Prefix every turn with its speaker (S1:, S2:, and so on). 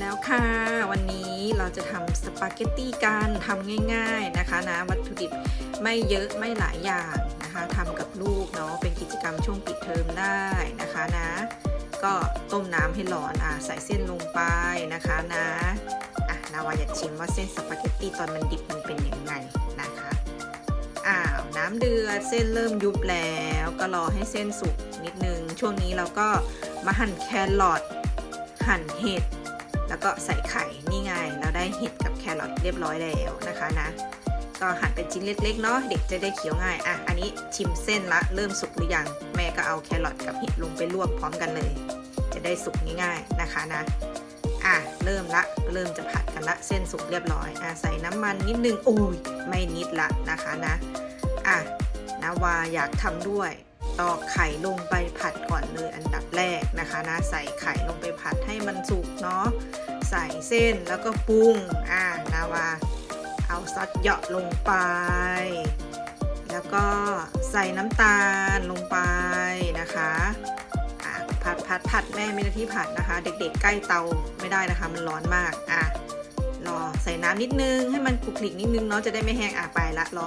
S1: แล้วค่ะ วันนี้เราจะทำสปาเกตตี้กันทำง่าย ๆนะคะนะวัตถุดิบไม่เยอะไม่หลายอย่างนะคะทำกับลูกเนาะเป็นกิจกรรมช่วงปิดเทอมได้นะคะนะ ก็ต้มน้ำให้ร้อนอะใส่เส้นลงไปนะคะนะอะนาวาอยากชิมว่าเส้นสปาเกตตี้ตอนมันดิบมันเป็นยังไงนะคะอ้าวน้ำเดือดเส้นเริ่มยุบแล้วก็รอให้เส้นสุกนิดนึง ช่วงนี้เราก็มาหั่นแครอทหั่นเห็ด แล้วก็ใส่ไข่นี่ไง เราได้เห็ดกับแครอทเรียบร้อยแล้วนะคะนะ ก็หั่นเป็นชิ้นเล็กๆเนาะเด็กจะได้เคี้ยวง่ายอะอันนี้ชิมเส้นละเริ่มสุกหรือยัง แม่ก็เอาแครอทกับเห็ดลงไปลวกพร้อมกันเลย จะได้สุกง่ายๆนะคะนะอะเริ่มละเริ่มจะผัดกันละเส้นสุกเรียบร้อยอะใส่น้ำมันนิดนึงโอ้ยไม่นิดละนะคะนะอะนาวาอยากทำด้วยตอกไข่ลงไปผัดก่อนเลยอันดับแรกนะคะนะใส่ไข่ลงไปผัดให้มันสุก เส้นแล้วก็ปรุงอ่านาวาเอาซอสเหยาะลงไป แล้วก็ใส่น้ำตาลลงไปนะคะอะผัดผัดผัดแม่ไม่ได้ที่ผัดนะคะ เด็กๆ ใกล้เตาไม่ได้นะคะ มันร้อนมากอะรอใส่น้ำนิดนึงให้มันคลุกคลิกนิดนึงเนาะจะได้ไม่แห้งอะไปละรอ